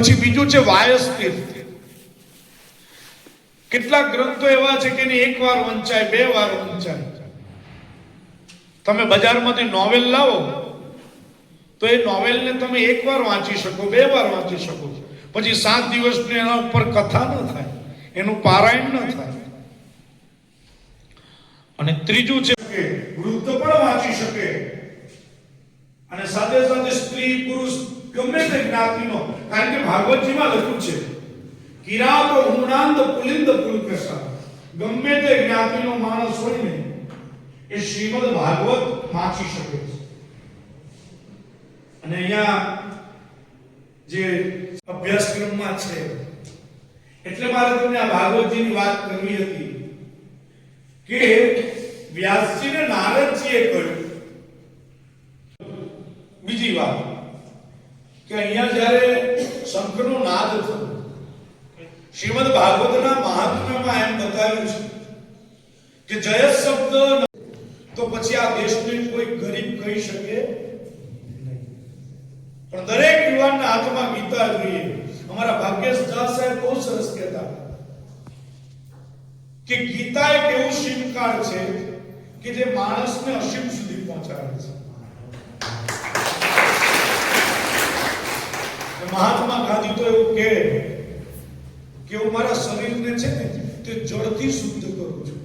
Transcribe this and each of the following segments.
પછી બીજું છે વાયસ તીર્થ કેટલાક ગ્રંથો એવા છે કે એક વાર વંચાય, બે વાર વંચાય. તમે બજારમાંથી નોવેલ લાવો, તો એ નોવેલને તમે એક વાર વાંચી શકો, બે વાર વાંચી શકો. પછી સાત દિવસની એના ઉપર કથા ન થાય, એનું પારાયણ ન થાય. અને ત્રીજું છે કે વૃદ્ધ પણ વાંચી શકે. અને સાથે સાથે સ્ત્રી પુરુષ ગમે તે જ્ઞાતિનો કારણ કે ભાગવતજીમાં લખ્યું છે, કિરાતો હુણાંદ પુલિંદ પુલકસા ગમે તે જ્ઞાતિનો માણસ હોય એ શ્રીમદ ભાગવત વાંચી શકે છે. અને અહીંયા જે અભ્યાસક્રમમાં છે, એટલે મારે તમને આ ભાગવતજીની વાત કરવી હતી, કે વ્યાસજીને નારદજીએ કહ્યું. બીજી વાત કે અહીંયા જ્યારે શંખનો નાદ થયો શ્રીમદ ભાગવતના મહાત્મ્યમાં એમ બતાવ્યું છે કે જય શબ્દ તો પછી આ દેશને કોઈ ગરીબ કહી શકે પણ દરેક યુવાનના હાથમાં ગીતા જોઈએ. અમારા ભાગ્યેશ દાસ સાહેબ બહુ સરસ કહેતા કે ગીતા એક એવું શિમકાળ છે કે જે માણસને અસીમ સુધી પહોંચાડે છે. મહાત્મા ગાંધી તો એવું કહે કે હું મારા શરીરને છે ને તે જળથી શુદ્ધ કરું છું.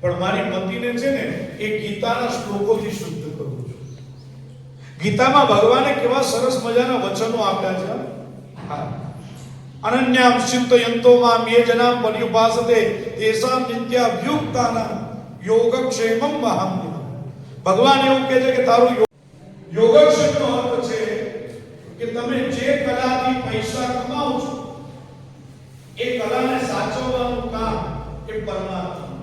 પણ મારી મતિને છે ને એ ગીતાના શ્લોકોથી શુદ્ધ કરું છું. ગીતામાં ભગવાને કેવા સરસ મજાના વચનો આપ્યા છે. હા. અનન્યામ મામ યે જનામ પર્યુપાસતે તેસામ નિત્યાભ્યુક્તાના યોગક્ષેમમ વહામ્ય ભગવાન એવું કહે છે કે તારું યોગ- યોગક્ષેમનો અર્થ છે તમે જે કલાથી પૈસા કમાઓ છો, એ કલાને સાચવવાનું કામ એ પરમાત્માનું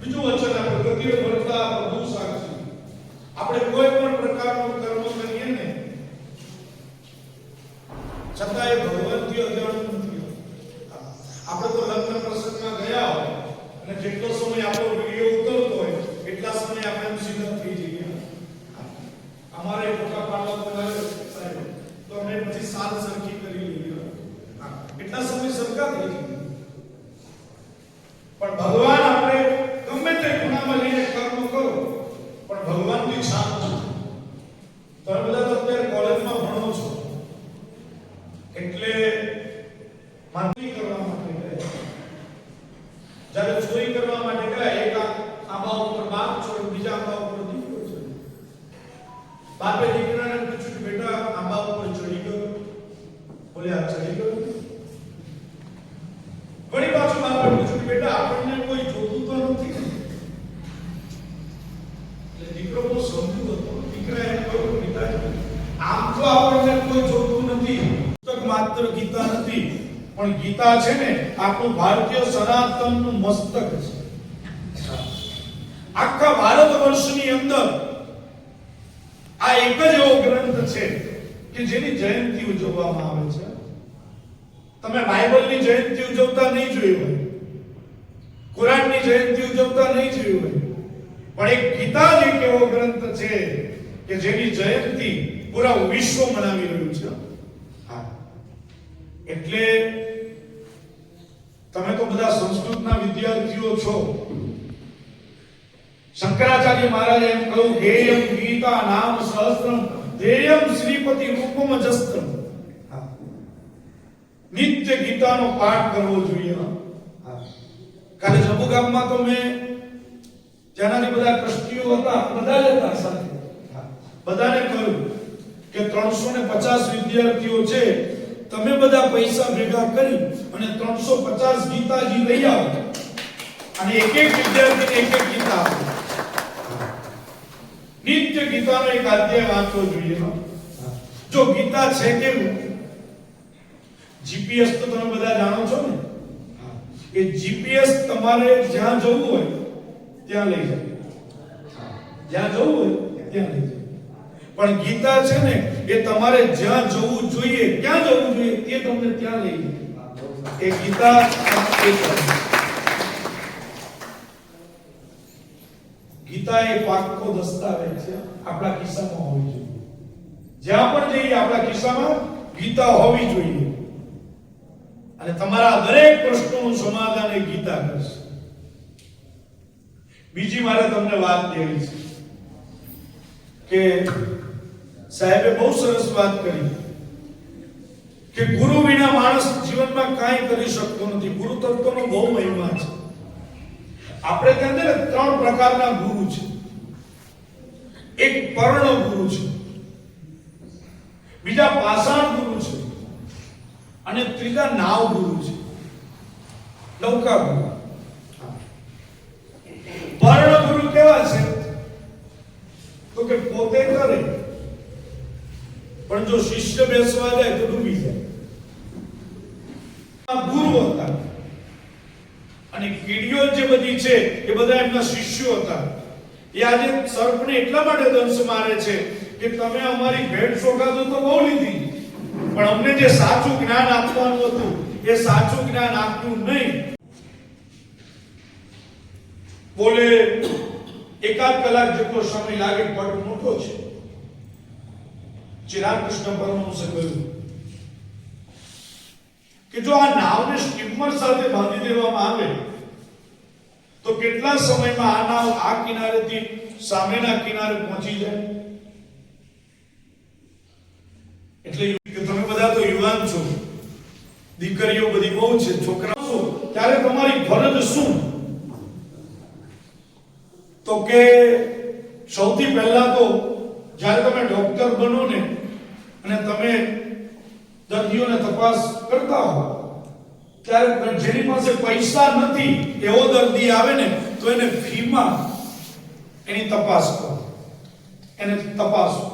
બીજું વચન આપણે ગતિએ ભરતા પ્રભુ સાક્ષી આપણે કોઈ પણ પ્રકારનું કર્મ કરીએ ને છતાં એ ભગવંતી અજાણું નથી. આપણે તો લગ્ન પ્રસંગમાં ગયા હોય અને જેટલો સમય આપણો વીડિયો ઉતરતો હોય એટલા સમય આપણે એમ સીધા થઈ જઈએ અમારે ફોટા પાડવા બોલાવે સાહેબ તો અમે પછી સાત સરખી કરી લઈએ હા, એટલા સમય સરખા થઈ જઈએ પણ ભગવાન આપણે ગમે તે ગુનામાં લઈને કર્મ કરો પણ ભગવાનની છાપ છે તમે બધા તો અત્યારે કોલેજમાં ભણો છો એટલે માનવી કરવા માટે ગયા જ્યારે ચોરી કરવા માટે ગયા એક આ- આંબા ઉપર બાપ છો બીજા આંબા ઉપર દીકરો છે બાપે દીકરાને પૂછ્યું કે બેટા આંબા ઉપર ચડી ગયો બોલે આ ચડી ગયો વળી પાછું બાપે પૂછ્યું કે બેટા આપણને કોઈ જોતું તો નથી ને?" એટલે દીકરો બહુ સમજુ હતો દીકરાએ એમ કહ્યું પિતાજી આમ તો આપણને કોઈ જોતું નથી પુસ્તક માત્ર ગીતા નથી, પણ ગીતા છે ને આપણું ભારતીય સનાતનનું મસ્તક છે. આખા ભારત વર્ષની અંદર આ એક જ એવો ગ્રંથ છે કે જેની જયંતિ ઉજવવામાં આવે છે. તમે બાઇબલની જયંતિ ઉજવતા નહીં જોયું હોય, કુરાનની જયંતિ ઉજવતા નહીં જોયું હોય, પણ એક ગીતા જ એક એવો ગ્રંથ છે કે જેની જયંતિ પૂરા વિશ્વ મનાવી રહ્યું છે. એટલે તમે તો બધા સંસ્કૃતના વિદ્યાર્થીઓ છો. શંકરાચાર્ય મહારાજે એમ કહ્યું ધ્યેયમ ગીતા નામ સહસ્ત્રમ ધ્યેયમ શ્રીપતિ રૂપમ જસ્ત્રમ. નિત્ય ગીતાનો પાઠ કરવો જોઈએ. કાલે જમ્મુ ગામમાં તો મેં જેનાથી બધા ટ્રસ્ટીઓ હતા બધા જ હતા સાથે. બધાને કહ્યું કે ત્રણસો ને પચાસ વિદ્યાર્થીઓ છે તમે બધા પૈસા ભેગા કરી અને ત્રણસો પચાસ ગીતાજી લઈ આવો. અને એક એક વિદ્યાર્થીને એક એક ગીતા આપો. નિત્ય ગીતાનો એક અધ્યાય વાંચવો જોઈએ જો ગીતા છે કેવું? જીપીએસ તો તમે બધા જાણો છો ને? એ જીપીએસ તમારે જ્યાં જવું હોય, ત્યાં લઈ જાય જ્યાં જવું હોય, ત્યાં લઈ જાય પણ ગીતા છે ને, એ તમારે જ્યાં જવું જોઈએ, ક્યાં જવું જોઈએ તે તમને ત્યાં લઈ એ ગીતા. ગીતા એ પાક્કો દસ્તાવેજ છે, આપણા કિસ્સામાં હોવી જોઈએ. જ્યાં પણ જઈએ આપણા કિસ્સામાં, ગીતા હોવી જોઈએ. અને તમારા દરેક પ્રશ્નોનું સમાધાન એ ગીતા કરશે. બીજી મારે તમને વાત કહેવી છે કે સાહેબે બહુ સરસ વાત કરી કે ગુરુ વિના માણસ જીવનમાં કાંઈ કરી શકતો નથી. ગુરુ તત્વનો બહુ મહિમા છે. આપણે ત્યાં ને ત્રણ પ્રકારના ગુરુ છે. એક પર્ણ ગુરુ છે. બીજા પાષાણ ગુરુ છે. અને ત્રીજા નાવ ગુરુ છે. નૌકા ગુરુ. પર્ણ ગુરુ કેવા છે? તો કે પોતે કરે. પણ જો શિષ્ય બેસવા જાય તો ડૂબી જાય. ગુરુ હતા. અને કીડીઓ જે બધી છે, એ બધા એમના શિષ્યો હતા. એ આજે સર્પને એટલા માટે દંશ મારે છે કે તમે અમારી ભેટ સોગાદો તો બહુ લીધી. પણ અમને જે સાચું જ્ઞાન આપવાનું હતું, એ સાચું જ્ઞાન આપ્યું નહીં. બોલે, એકાદ કલાક જેટલો સમય લાગે, પટ મોટો છે. ચિરાગ કૃષ્ણ પરમહંસે કહ્યું કે જો આ નાવને સ્ટીમર સાથે બાંધી દેવામાં આવે, તો કેટલા સમયમાં આ નાવ આ કિનારેથી સામેના કિનારે પહોંચી જાય? એટલે કે તમે બધા તો યુવાન છો. દીકરીઓ બધી બહુ છે, છોકરાઓ છો ત્યારે તમારી ફરજ શું? તો કે સૌથી પહેલા તો જ્યારે તમે ડોક્ટર બનો ને અને તમે દર્દીઓને તપાસ કરતા હો, ત્યારે જેની પાસે પૈસા નથી, એવો દર્દી આવે ને, તો એને ફીમાં એની તપાસ કરો. એને તપાસો.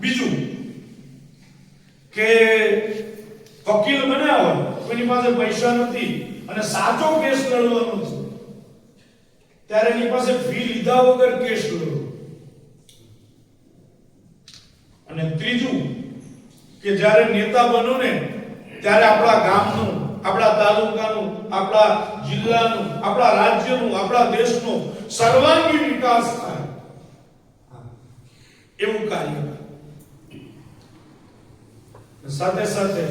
બીજું કે વકીલ બન્યા હોય, કોઈની પાસે પૈસા નથી અને સાચો કેસ લડવાનો છે, ત્યારે એની પાસે ફી લીધા વગર કેસ લડો. અને ત્રીજું કે જ્યારે નેતા બનો ને, ત્યારે આપણા ગામનું, આપણા તાલુકાનું, આપણા જિલ્લાનું, આપણા રાજ્યનું, આપણા દેશનો સર્વાંગી વિકાસ થાય. એવું કાર્ય કરો. સાથે સાથે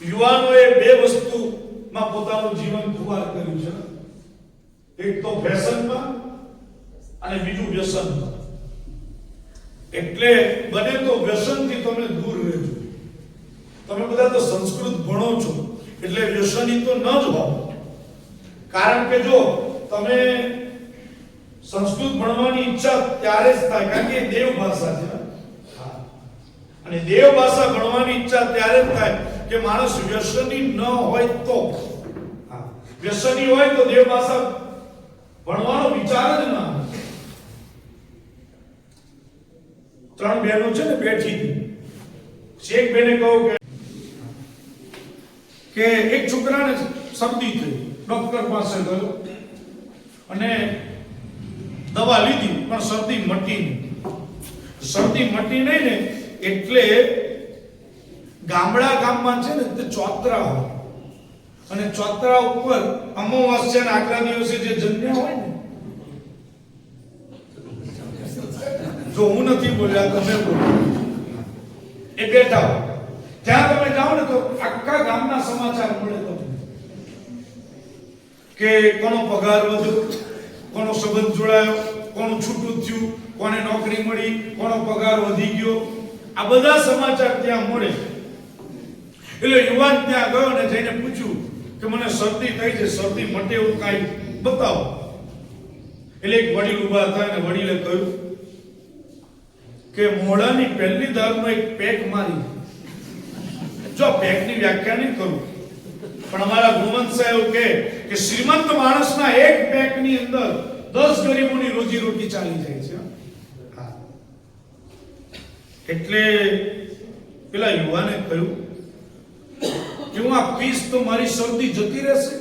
યુવાનોએ બે વસ્તુમાં પોતાનું જીવન ખુવાર કર્યું છે. એક તો ફેશનમાં અને બીજું વ્યસનમાં. એટલે બને તો વ્યસનથી તમે દૂર રહેજો. તમે બધા તો સંસ્કૃત ભણો છો, એટલે વ્યસની તો ન જ હો કારણ કે જો તમે સંસ્કૃત ભણવાની ઈચ્છા ત્યારે જ થાય, કારણ કે દેવ ભાષા છે અને દેવ ભાષા ભણવાની ઈચ્છા ત્યારે જ થાય કે માણસ વ્યસની ન હોય તો. વ્યસની હોય તો દેવ ભાષા ભણવાનો વિચાર જ ના આવે. ત્રણ બહેનો છે ને બેઠી. એક બેને કહ્યું કે કે એક છોકરાને શરદી થઈ. ડોક્ટર પાસે ગયો. અને દવા લીધી, પણ શરદી મટી નહીં. શરદી મટી નહીં ને એટલે ગામડા ગામમાં છે ને તે ચોતરા હોય. અને ચોતરા ઉપર અમાવાસ્યાના આગલા દિવસે જે જન્મ્યા હોય ને જો હું નથી બોલ્યા, તમે બોલો. એ બેઠા ત્યાં તમે જાઓ ને તો આખા ગામના સમાચાર મળે તમને. કે કોનો પગાર વધ્યો, કોનો સંબંધ જોડાયો, કોનું છૂટું થયું, કોને નોકરી મળી, કોનો પગાર વધી ગયો. આ બધા સમાચાર ત્યાં મળે. એટલે યુવાન ત્યાં ગયો અને જઈને પૂછ્યું કે મને શરદી થઈ છે, શરદી મટે એવું કાંઈ બતાવો. એટલે એક વડીલ ઊભા હતા અને વડીલે કહ્યું કે મોઢાની પહેલી દાળમાં એક પેક મારી. જો પેકની વ્યાખ્યા નહીં કરું, પણ અમારા ગુણવંત સાહેબ કે કે શ્રીમંત માણસના એક પેકની અંદર દસ ગરીબોની રોજી રોટી ચાલી જાય છે. એટલે પેલા યુવાને કહ્યું કે હું આ પીસ તો મારી શરદી જતી રહેશે.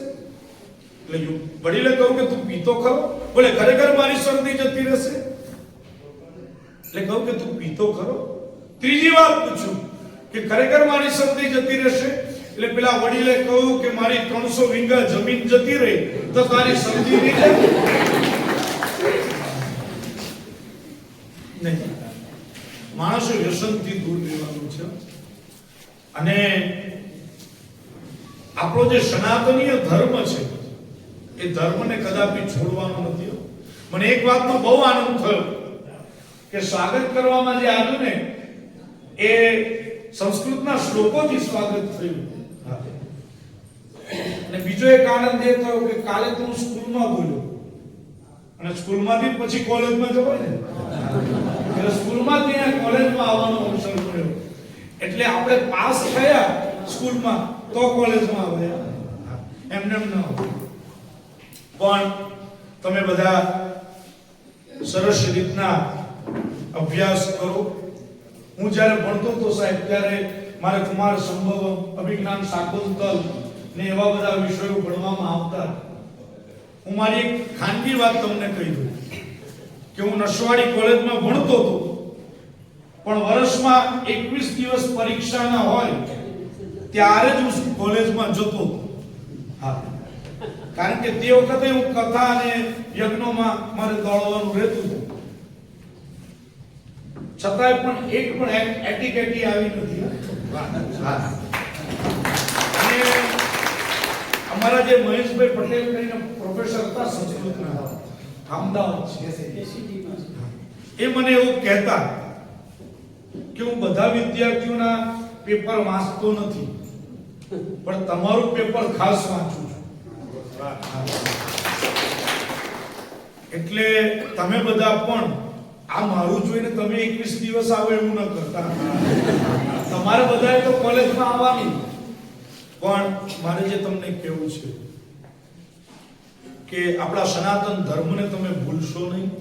એટલે વડીલે કહ્યું કે તું પીતો ખરો. બોલે, ખરેખર મારી શરદી જતી રહેશે? એટલે કહું કે તું પીતો ખરો? ત્રીજી વાર પૂછ્યું કે ખરેખર મારી શરદી જતી રહેશે? એટલે પેલા વડીલે કહ્યું કે મારી ત્રણસો વીંગા જમીન જતી રહી તો તારી શરદી નહીં જાય માણસો વ્યસનથી દૂર રહેવાનું છે. અને આપણો જે સનાતનીય ધર્મ છે, એ ધર્મને કદાપી છોડવાનો નથી મને એક વાતનો બહુ આનંદ થયો. કે સ્વાગત કરવામાં જે આવ્યું ને, એ સંસ્કૃતના શ્લોકોથી સ્વાગત થયું. અને બીજો એક આનંદ એ થયો કે કાલે તો હું સ્કૂલમાં બોલ્યો. અને સ્કૂલમાંથી પછી કોલેજમાં જવાય ને? એટલે સ્કૂલમાંથી અહીંયા કોલેજમાં આવવાનો અવસર મળ્યો. એટલે આપણે પાસ થયા સ્કૂલમાં તો કોલેજમાં આવ્યા. એમને એમ ન પણ તમે બધા સરસ રીતના અભ્યાસ કરો. હું જ્યારે ભણતો હતો સાહેબ, ત્યારે મારે કુમાર સંભવ, અભિજ્ઞાન શાકુંતલ ને એવા બધા વિષયો ભણવામાં આવતા. હું મારી એક ખાનગી વાત તમને કહી દઉં કે હું નસવાડી કોલેજમાં ભણતો હતો. પણ વર્ષમાં 21 દિવસ પરીક્ષાના હોય, ત્યારે જ હું કોલેજમાં જતો હતો. હા. કારણ કે તે વખતે હું કથા અને યજ્ઞોમાં મારે દોડવાનું રહેતું હતું. છતાંય પણ એક પણ એટીકેટી આવી નથી. હા. અમારા જે મહેશભાઈ પટેલ કરીને પ્રોફેસર હતા સંસ્કૃતના અમદાવાદ છે. એ મને એવું કહેતા કે હું બધા વિદ્યાર્થીઓના પેપર વાંચતો નથી, પણ તમારું પેપર ખાસ વાંચું છું. એટલે તમે બધા પણ આ મારું જોઈને તમે 21 દિવસ આવો એવું ન કરતા. તમારે બધાએ તો કોલેજમાં આવવાની. પણ મારે જે તમને કહેવું છે કે આપણા સનાતન ધર્મને તમે ભૂલશો નહીં.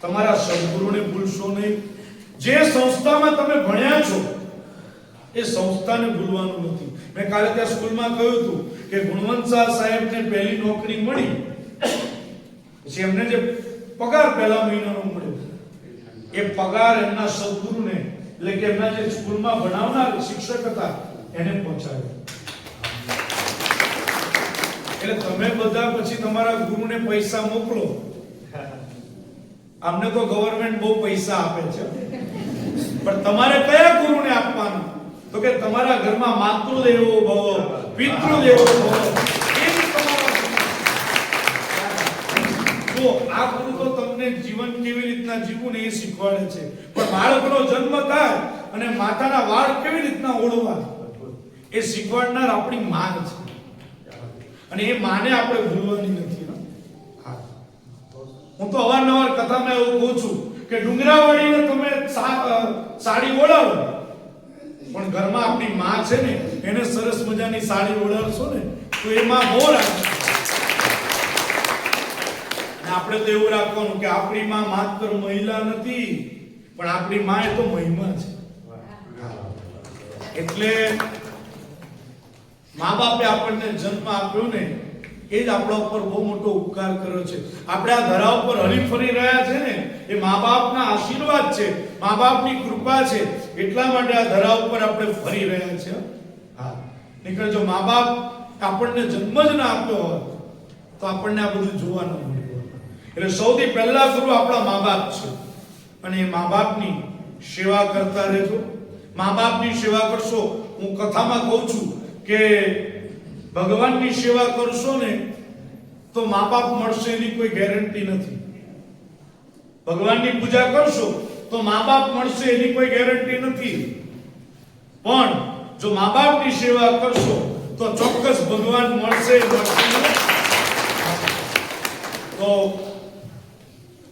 તમારા સદગુરુને ભૂલશો નહીં. જે સંસ્થામાં તમે ભણ્યા છો, એ સંસ્થાને ભૂલવાનું નથી. મેં કાલે ત્યાં સ્કૂલમાં કહ્યું હતું કે ગુણવંત શાહ સાહેબને પહેલી નોકરી મળી. પછી એમને જે પગાર પહેલા મહિનાનો મળ્યો. એ પગાર એમના સદગુરુને, એટલે કે એમના જે સ્કૂલમાં ભણાવનાર શિક્ષક હતા, એને પહોંચાડ્યો. એટલે તમે બધા પછી તમારા ગુરુને પૈસા મોકલો. અમને તો ગવર્મેન્ટ બહુ પૈસા આપે છે. પણ તમારે કયા ગુરુને આપવાનું? તો કે તમારા ઘરમાં ભવ પિતૃદેવો ભવ. જ તમારા ગુરુ. તો આ ગુરુ તો તમને જીવન કેવી રીતના જીવવું ને એ શીખવાડે છે. પણ બાળકનો જન્મ થાય અને માતાના વાળ કેવી રીતના ઓળવા, એ શીખવાડનાર આપણી માં છે. અને એ માને આપણે ભૂલવાની નથી, હું. તો અવારનવાર કથામાં એવું કહું છું કે ડુંગરાવાળીને તમે સાડી ઓળાવો. પણ ઘરમાં આપણી માં છે ને, એને સરસ મજાની સાડી ઓળાવશો ને, તો એ માં મોર આવે. આપણે તો એવું રાખવાનું કે આપણી માં માત્ર મહિલા નથી, પણ આપણી માં એ તો મહિમા છે. એટલે મા બાપે આપણને જન્મ આપ્યો ને, એ જ આપણા ઉપર બહુ મોટો ઉપકાર કર્યો છે. આપણે આ ધરા ઉપર હરી ફરી રહ્યા છે ને, એ મા બાપના આશીર્વાદ છે મા બાપની કૃપા છે, એટલા માટે આ ધરા ઉપર આપણે ફરી રહ્યા છે. હા. નીકળ જો મા બાપ આપણને જન્મ જ ના આપ્યો હોત, તો આપણને આ બધું જોવા ન મળ્યું હોત. એટલે સૌથી પહેલા ગુરુ આપણા મા બાપ છે. અને એ મા બાપની સેવા કરતા રહેજો. મા બાપની સેવા કરશો, હું કથામાં કહું છું કે ભગવાનની સેવા કરશો ને, તો મા બાપ મળશે એની કોઈ ગેરંટી નથી. ભગવાનની પૂજા કરશો, તો મા બાપ મળશે એની કોઈ ગેરંટી નથી. પણ જો મા બાપની સેવા કરશો, તો ચોક્કસ ભગવાન મળશે તો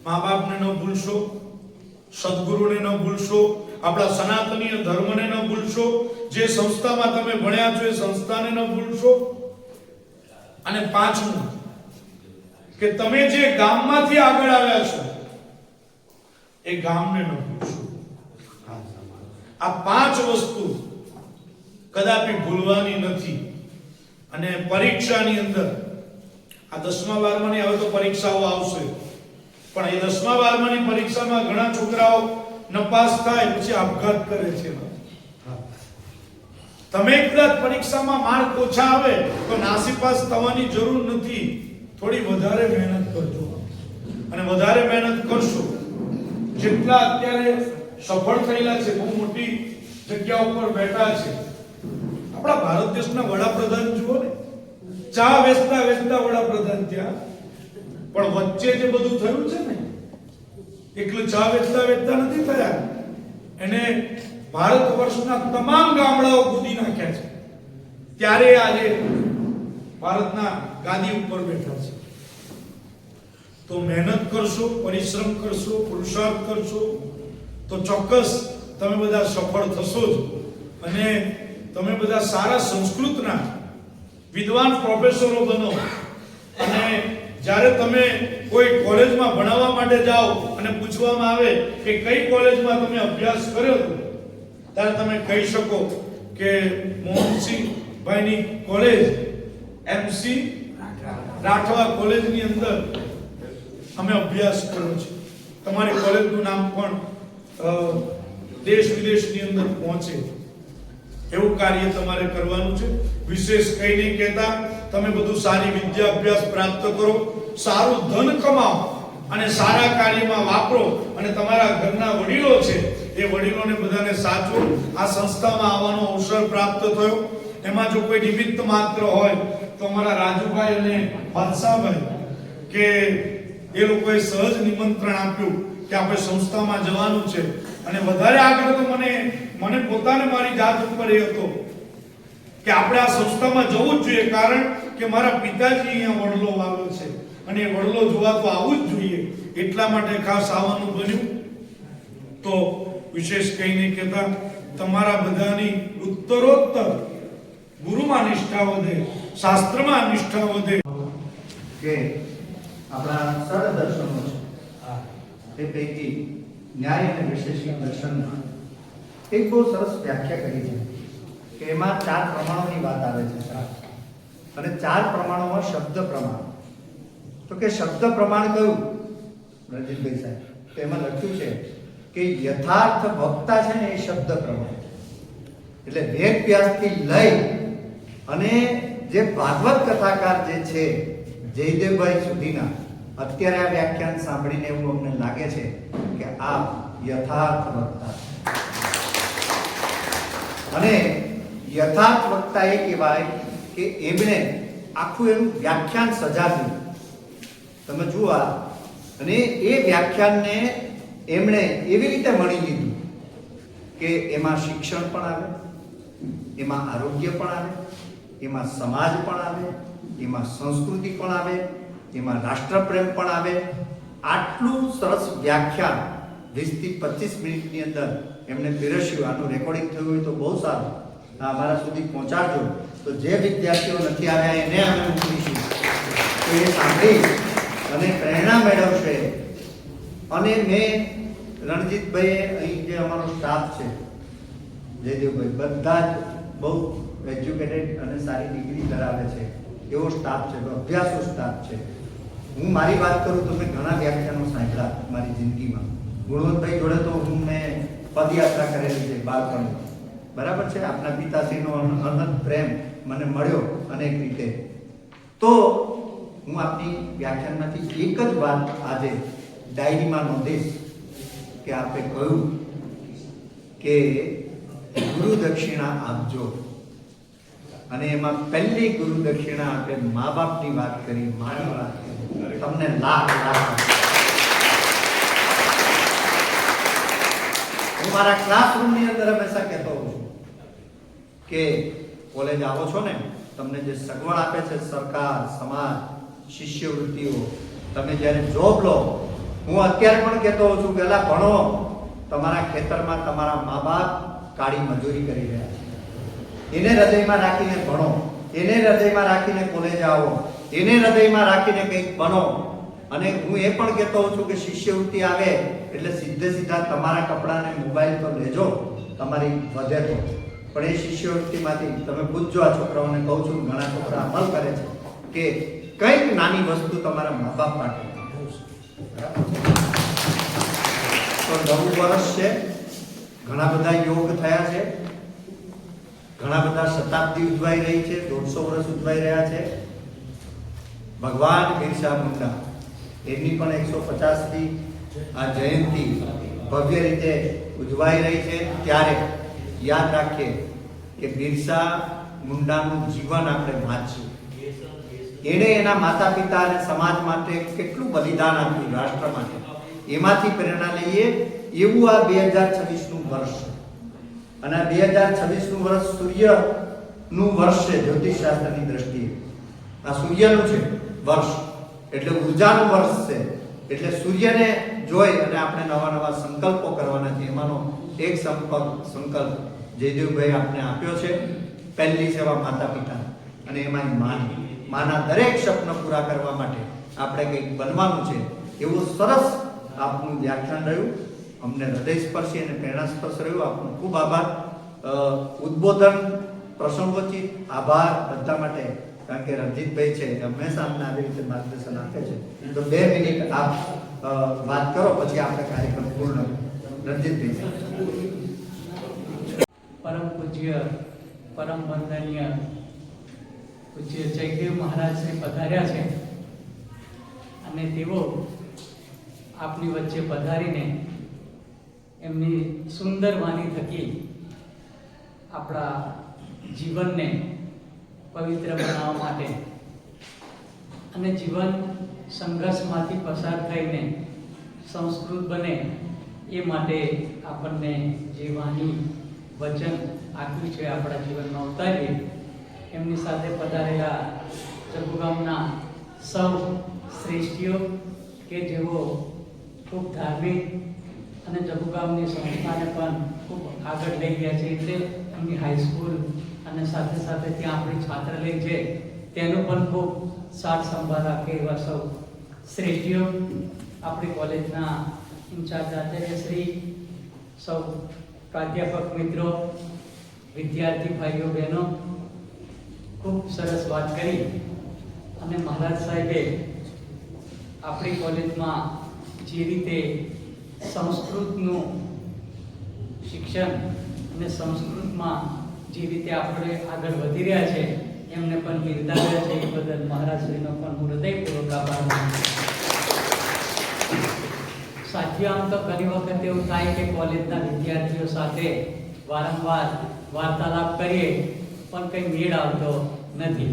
મા બાપને ન ભૂલશો, સદગુરુને ન ભૂલશો, આપણા સનાતનીય ધર્મને ન ભૂલશો, જે સંસ્થામાં તમે ભણ્યા છો એ સંસ્થાને ન ભૂલશો. અને પાંચમું, કે તમે જે ગામમાંથી આગળ આવ્યા છો, એ ગામને ન ભૂલશો. આ પાંચ વસ્તુ કદાપી ભૂલવાની નથી. અને પરીક્ષાની અંદર, આ દસમા બારમાની હવે તો પરીક્ષાઓ આવશે. પણ એ દસમા બારમાની પરીક્ષામાં ઘણા છોકરાઓ નપાસ થાય, પછી આપઘાત કરે છે. તમે કદાચ પરીક્ષામાં માર્ક ઓછા આવે, તો નાસીપાસ થવાની જરૂર નથી. થોડી વધારે મહેનત કરજો. અને વધારે મહેનત કરશો. જેટલા અત્યારે સફળ થયેલા છે, બહુ મોટી જગ્યા ઉપર બેઠા છે. આપણા ભારત દેશના વડાપ્રધાન જુઓ ને. ચા વેચતા વેચતા વડાપ્રધાન ત્યાં પણ વચ્ચે જે બધું થયું છે ને, એકલું ચા વેચતા વેચતા નથી થયા. એને ભારત વર્ષના તમામ ગામડાઓ કૂદી નાખ્યા છે. ત્યારે આજે ભારતના ગાદી ઉપર બેઠા છે. તો મહેનત કરશો, પરિશ્રમ કરશો, પુરુષાર્થ કરશો, તો ચોક્કસ તમે બધા સફળ થશો જ. અને તમે બધા સારા સંસ્કૃતના વિદ્વાન પ્રોફેસરો બનો. અને જ્યારે તમે કોઈ કોલેજમાં ભણાવવા માટે જાઓ અને પૂછવામાં આવે કે કઈ કોલેજમાં તમે અભ્યાસ કર્યો હતો, ત્યારે તમે કહી શકો કે મોહનસિંહભાઈની કોલેજ એમસી રાઠવા કોલેજની અંદર અમે અભ્યાસ કર્યો છે. તમારી કોલેજનું નામ પણ દેશ વિદેશની અંદર પહોંચે. એવું કાર્ય તમારે કરવાનું છે. વિશેષ કંઈ નહીં કહેતા તમે બધું સારી વિદ્યા અભ્યાસ પ્રાપ્ત કરો, સારું ધન કમાઓ અને સારા કાર્યમાં વાપરો અને તમારા ઘરના વડીલો છે, એ વડીલોને બધાને સાચવો. આ સંસ્થામાં આવવાનો અવસર પ્રાપ્ત થયો. એમાં જો કોઈ નિમિત્ત માત્ર હોય, તો અમારા રાજુભાઈ અને બાદશાહભાઈ કે એ લોકોએ સહજ નિમંત્રણ આપ્યું કે આપણે સંસ્થામાં જવાનું છે. અને વધારે આગળ તો મને મને પોતાને મારી જાત ઉપર એ હતો. કે આપણે આ સંસ્થામાં જવું જ જોઈએ કારણ કે મારા પિતાજી અહીંયા વડલો વાલો છે. અને એ વડલો જોવા તો આવવું જ જોઈએ. એટલા માટે ખાસ આવવાનું બન્યું. તો વિશેષ કંઈ નહીં કહેતા તમારા બધાની ઉત્તરોત્તર ગુરુમાં નિષ્ઠા વધે શાસ્ત્રમાં નિષ્ઠા વધે. કે આપણા સરળ દર્શનો છે તે પૈકી ન્યાય અને વિશેષ દર્શનમાં એક બહુ સરસ વ્યાખ્યા કરી છે. એમાં ચાર પ્રમાણોની વાત આવે છે અને ચાર પ્રમાણોમાં શબ્દ પ્રમાણ. તો કે શબ્દ પ્રમાણ કયું? રણજીતભાઈ સાહેબ, તો એમાં લખ્યું છે કે યથાર્થ વક્તા છે ને એ શબ્દ પ્રમાણ. એટલે વેદ વ્યાસથી લઈ અને જે ભાગવત કથાકાર જે છે, જયદેવભાઈ સુધીના, અત્યારે આ વ્યાખ્યાન સાંભળીને એવું અમને લાગે છે કે આ યથાર્થ વક્તા અને યથાર્થ વક્તા એ કહેવાય કે એમણે આખું એનું વ્યાખ્યાન સજાવ્યું. તમે જુઓ અને એ વ્યાખ્યાનને એમણે એવી રીતે મણી લીધું કે એમાં શિક્ષણ પણ આવે, એમાં આરોગ્ય પણ આવે, એમાં સમાજ પણ આવે, એમાં સંસ્કૃતિ પણ આવે, એમાં રાષ્ટ્રપ્રેમ પણ આવે. આટલું સરસ વ્યાખ્યાન વીસથી પચીસ મિનિટની અંદર એમને પીરસ્યું. આનું રેકોર્ડિંગ થયું હોય તો બહુ સારું. અમારા સુધી પહોંચાડજો. તો જે વિદ્યાર્થીઓ નથી આવ્યા, એને અમે મોકલીશું. તો એ સાંભળી અને પ્રેરણા મેળવશે. અને મેં રણજીતભાઈએ અહીં જે અમારો સ્ટાફ છે, જયદેવભાઈ, બધા જ બહુ એજ્યુકેટેડ અને સારી ડિગ્રી ધરાવે છે. એવો સ્ટાફ છે અભ્યાસો સ્ટાફ છે. હું મારી વાત કરું તો મેં ઘણા વ્યાખ્યાનો સાંભળ્યા મારી જિંદગીમાં. ગુણવંતભાઈ જોડે તો હું મેં પદયાત્રા કરેલી છે બાળપણમાં. બરાબર છે? આપના પિતાશ્રીનો અનંત પ્રેમ મને મળ્યો અનેક રીતે. તો હું આપની વ્યાખ્યાનમાંથી એક જ વાત આજે ડાયરીમાં નોંધીશ કે આપે કહ્યું કે ગુરુ દક્ષિણા આપજો અને એમાં પહેલી ગુરુ દક્ષિણા આપે મા બાપની વાત કરી, માની વાત કરી. તમને લાખ લાખ હું મારા ક્લાસરૂમની અંદર હંમેશા કહેતો હોઉં છું કે કોલેજ આવો છો ને, તમને જે સગવડ આપે છે સરકાર, સમાજ, શિષ્યવૃત્તિઓ, તમે જ્યારે જોબ લો, હું અત્યારે પણ કહેતો હોઉં છું અલા ભણો, તમારા ખેતરમાં તમારા મા બાપ કાળી મજૂરી કરી રહ્યા છે. એને હૃદયમાં રાખીને ભણો, એને હૃદયમાં રાખીને કોલેજ આવો, એને હૃદયમાં રાખીને કંઈક બનો. અને હું એ પણ કહેતો હોઉં છું કે શિષ્યવૃત્તિ આવે એટલે સીધે સીધા તમારા કપડાને મોબાઈલ પર લેજો, તમારી વધે તો. પણ એ શિષ્યવૃત્તિમાંથી તમે પૂછજો આ છોકરાઓને, કહું છું, ઘણા છોકરા અમલ કરે છે કે કંઈક નાની વસ્તુ તમારા મા બાપ માટે તો નવું વર્ષ છે, ઘણા બધા યોગ થયા છે, ઘણા બધા શતાબ્દી ઉજવાઈ રહી છે, દોઢસો વર્ષ ઉજવાઈ રહ્યા છે. ભગવાન બિરસા મુંડા, એમની પણ એકસો પચાસથી આ જયંતિ ભવ્ય રીતે ઉજવાઈ રહી છે. ત્યારે યાદ રાખીએ કે બિરસા મુંડાનું જીવન આપણે વાંચ્યું એણે એના માતા પિતા અને સમાજ માટે કેટલું બલિદાન આપ્યું રાષ્ટ્ર માટે. એમાંથી પ્રેરણા લઈએ, એવું આ બે હજાર છવ્વીસનું વર્ષ છે. અને બે હજાર છવ્વીસનું વર્ષ સૂર્યનું વર્ષ છે જ્યોતિષશાસ્ત્રની દ્રષ્ટિએ. આ સૂર્યનું છે વર્ષ. એટલે ઉર્જાનું વર્ષ છે. એટલે સૂર્યને જોઈ અને આપણે નવા નવા સંકલ્પો કરવાના છે. એમાંનો એક સંપર્ક સંકલ્પ જયદેવભાઈ આપણે આપ્યો છે, પહેલી સેવા માતા પિતા અને એમાં માની. માના દરેક સ્વપ્ન પૂરા કરવા માટે આપણે કંઈક બનવાનું છે, એવું સરસ આપનું વ્યાખ્યાન રહ્યું. અમને હૃદયસ્પર્શી અને પ્રેરણા સ્પર્શ રહ્યું. આપનો ખૂબ આભાર. ઉદ્બોધન પ્રસંગોચિત આભાર બધા માટે, કારણ કે રણજીતભાઈ છે હંમેશા અમને આવી રીતે માર્ગદર્શન આપે છે. તો બે મિનિટ આપ વાત કરો, પછી આપણે કાર્યક્રમ પૂર્ણ રણજીતભાઈ. પરમ પૂજ્ય, પરમ વંદનીય પૂજ્ય જયદેવ મહારાજ શ્રી પધાર્યા છે. અને તેઓ આપની વચ્ચે પધારીને એમની સુંદર વાણી થકી આપણા જીવનને પવિત્ર બનાવવા માટે અને જીવન સંઘર્ષમાંથી પસાર થઈને સંસ્કૃત બને એ માટે આપણને જે વાણી વચન આપ્યું છે આપણા જીવનમાં ઉતારીએ. એમની સાથે પધારેલા જગુગામના સૌ શ્રેષ્ઠીઓ કે જેઓ ખૂબ ધાર્મિક અને જગુગામની સંસ્થાને પણ ખૂબ આગળ લઈ ગયા છે. એટલે એમની હાઈસ્કૂલ અને સાથે સાથે ત્યાં આપણી છાત્રાલય છે. તેનો પણ ખૂબ સાર સંભાળ રાખે એવા સૌ શ્રેષ્ઠીઓ આપણી કોલેજના ઇન્ચાર્જ આચાર્ય શ્રી સૌ પ્રાધ્યાપક મિત્રો, વિદ્યાર્થી ભાઈઓ, બહેનો, ખૂબ સરસ વાત કરી. અને મહારાજ સાહેબે આપણી કોલેજમાં જે રીતે સંસ્કૃતનું શિક્ષણ અને સંસ્કૃતમાં જે રીતે આપણે આગળ વધી રહ્યા છે, એમને પણ બિરદાવ્યા છે. એ બદલ મહારાજ સાહેબનો પણ હું હૃદયપૂર્વક આભાર માનું છું. સાથીઓ આમ તો ઘણી વખત એવું થાય કે કોલેજના વિદ્યાર્થીઓ સાથે વારંવાર વાર્તાલાપ કરીએ, પણ કંઈ મેળ આવતો નથી.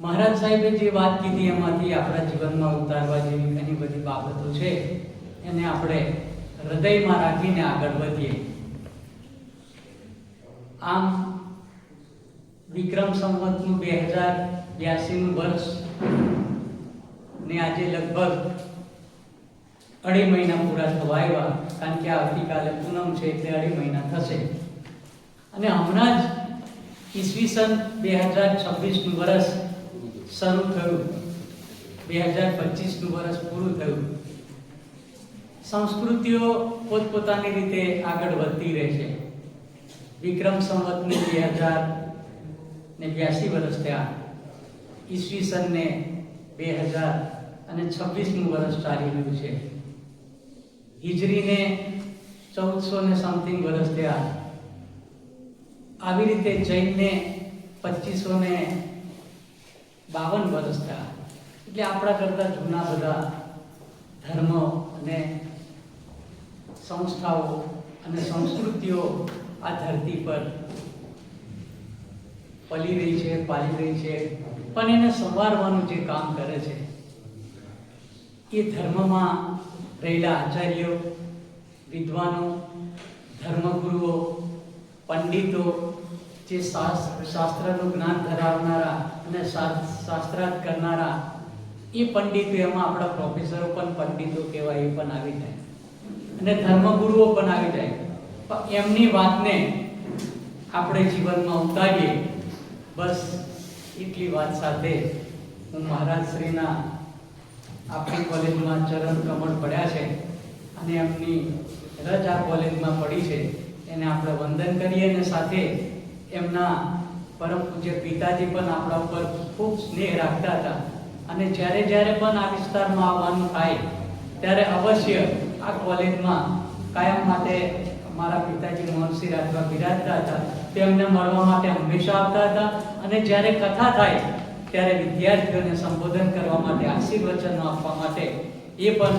મહારાજ સાહેબે જે વાત કીધી એમાંથી આપણા જીવનમાં ઉતારવા જેવી ઘણી બધી બાબતો છે. એને આપણે હૃદયમાં રાખીને આગળ વધીએ. આમ વિક્રમ સંવતનું બે હજાર બ્યાસીનું વર્ષ ને આજે લગભગ અઢી મહિના પૂરા થવા આવ્યા, કારણ કે આવતીકાલે પૂનમ છે એટલે અઢી મહિના થશે. અને હમણાં જ ઈસવીસન બે હજાર છવ્વીસનું વર્ષ શરૂ થયું. બે હજાર પચીસનું વર્ષ પૂરું થયું. સંસ્કૃતિઓ પોતપોતાની રીતે આગળ વધતી રહે છે. વિક્રમ સંવતને બે હજાર ને બ્યાસી વર્ષ થયા. ઈસવીસનને બે હજાર અને છવ્વીસનું વર્ષ ચાલી રહ્યું છે. હિજરીને ચૌદસો ને સમથિંગ વર્ષ થયા. આવી રીતે જૈનને પચીસો ને બાવન વર્ષ થયા. એટલે આપણા કરતા જૂના બધા ધર્મો અને સંસ્થાઓ અને સંસ્કૃતિઓ આ ધરતી પર પલી રહી છે, પાલી રહી છે. પણ એને સંવારવાનું જે કામ કરે છે, એ ધર્મમાં રહેલા આચાર્યો, વિદ્વાનો, ધર્મગુરુઓ, પંડિતો, જે શાસ્ત્ર, શાસ્ત્રનું જ્ઞાન ધરાવનારા અને શાસ્ત્રાર્થ કરનારા, એ પંડિતો એમાં આપણા પ્રોફેસરો પણ પંડિતો કહેવાય, એ પણ આવી જાય. અને ધર્મગુરુઓ પણ આવી જાય. પણ એમની વાતને આપણે જીવનમાં ઉતારીએ. બસ, એટલી વાત સાથે હું મહારાજ શ્રીના આપણી કોલેજમાં ચરણ કમળ પડ્યા છે અને એમની રજ આ કોલેજમાં પડી છે. એને આપણે વંદન કરીએ અને સાથે એમના પરમ પૂજ્ય પિતાજી પણ આપણા ઉપર ખૂબ સ્નેહ રાખતા હતા. અને જ્યારે જ્યારે પણ આ વિસ્તારમાં આવવાનું થાય, ત્યારે અવશ્ય આ કોલેજમાં કાયમ માટે મારા પિતાજી મોહનસિંહ રાઠવા બિરાજતા હતા. તેમને મળવા માટે હંમેશા આવતા હતા. અને જ્યારે કથા થાય ત્યારે વિદ્યાર્થીઓને સંબોધન કરવા માટે, આશીર્વચનો આપવા માટે એ પણ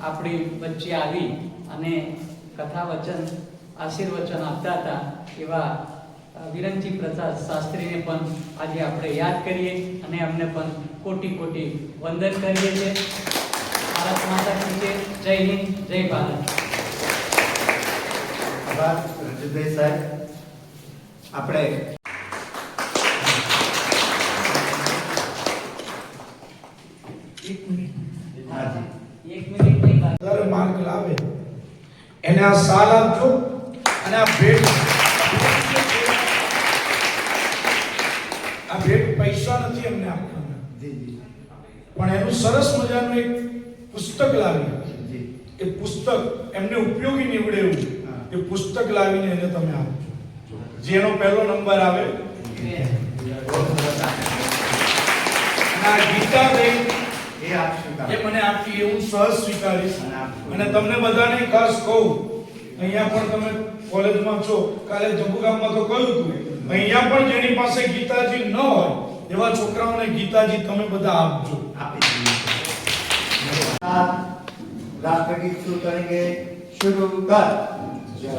આપણી વચ્ચે આવી અને કથા વચન આશીર્વચન આપતા હતા એવા વિરંજી પ્રસાદ શાસ્ત્રીને પણ આજે આપણે યાદ કરીએ અને અમને પણ કોટી કોટી વંદન કરીએ છીએ. ભારત માતા કી જય. હિન્દ, જય ભારત. આભાર રણજીતભાઈ સાહેબ. આપણે એક મિનિટ હાજી એક મિનિટ નહીં વધારે માર્ક લાવે. એને આ સાલ આપજો. અને આ ભેટ આ ભેટ પૈસા નથી અમને આપવાના. પણ એનું સરસ મજાનું એક પુસ્તક લાવી. એ પુસ્તક એમને ઉપયોગી નીવડે એવું. એ પુસ્તક લાવીને એને તમે આપજો. જેનો પહેલો નંબર આવે. ગીતા સરસ. એ આપ મને આપી એ હું સહજ સ્વીકારીશ. અને તમને બધાને ખાસ કહું અહીંયા પણ તમે કોલેજમાં છો કાલે જંબુગામમાં તો કહ્યું તું અહીંયા પણ જેની પાસે ગીતાજી ન હોય એવા છોકરાઓને ગીતાજી તમે બધા આપજો. રાષ્ટ્રગીત શું કરેંગે શરૂ કર જય